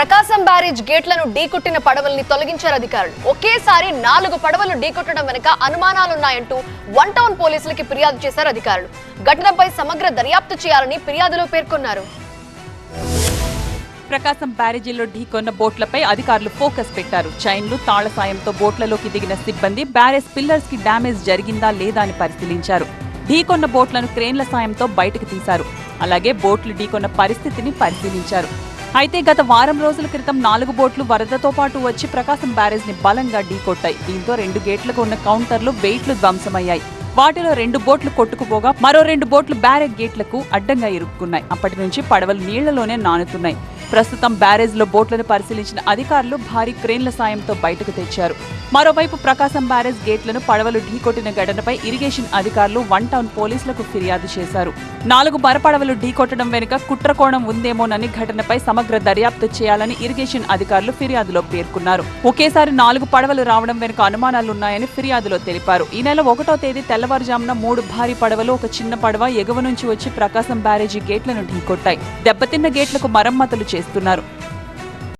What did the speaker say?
ప్రకాశం barrage గేట్లను ఢీకొట్టిన పడవల్ని తొలగించారు అధికారులు. ఒకేసారి నాలుగు పడవలు ఢీకొట్టడం వెనుక అనుమానాలున్నాయంటూ వన్ టౌన్ పోలీసులకి ఫిర్యాదు చేశారు అధికారులు. ఘటనపై సమగ్ర దర్యాప్తు చేయాలని ఫిర్యాదులో పేర్కొన్నారు. ప్రకాశం బ్యారేజీలో ఢీకొన్న బోట్లపై అధికారులు ఫోకస్ పెట్టారు. చైన్లు తాళ్ళ సాయంతో బోట్లలోకి దిగిన సిబ్బంది బ్యారేజ్ పిల్లర్స్కి డ్యామేజ్ జరిగిందా లేదా అని పరిశీలించారు. ఢీకొన్న బోట్లను క్రేన్ల సాయంతో బయటకు తీశారు. అలాగే బోట్లు ఢీకొన్న పరిస్థితిని పరిశీలించారు. అయితే గత వారం రోజుల క్రితం నాలుగు బోట్లు వరదతో పాటు వచ్చి ప్రకాశం బ్యారేజ్ని బలంగా ఢీకొట్టాయి. దీంతో రెండు గేట్లకు ఉన్న కౌంటర్లు వెయిట్లు ధ్వంసమయ్యాయి. వాటిలో రెండు బోట్లు కొట్టుకుపోగా మరో రెండు బోట్లు బ్యారేజ్ గేట్లకు అడ్డంగా ఇరుక్కున్నాయి. అప్పటి నుంచి పడవలు నీళ్ళలోనే నానుతున్నాయి. ప్రస్తుతం బ్యారేజ్లో బోట్లను పరిశీలించిన అధికారులు భారీ క్రేన్ల సాయంతో బయటకు తెచ్చారు. మరోవైపు ప్రకాశం బ్యారేజ్ గేట్లను పడవలు ఢీకొట్టిన ఘటనపై ఇరిగేషన్ అధికారులు వన్ టౌన్ పోలీసులకు ఫిర్యాదు చేశారు. నాలుగు మరపడవలు ఢీకొట్టడం వెనుక కుట్రకోణం ఉందేమోనని ఘటనపై సమగ్ర దర్యాప్తు చేయాలని ఇరిగేషన్ అధికారులు ఫిర్యాదులో పేర్కొన్నారు. ఒకేసారి నాలుగు పడవలు రావడం వెనుక అనుమానాలున్నాయని ఫిర్యాదులో తెలిపారు. ఈ నెల ఒకటో తేదీ తెల్లవారుజామున మూడు భారీ పడవలు ఒక చిన్న పడవ ఎగువ నుంచి వచ్చి ప్రకాశం బ్యారేజీ గేట్లను ఢీకొట్టాయి. దెబ్బతిన్న గేట్లకు మరమ్మతులు to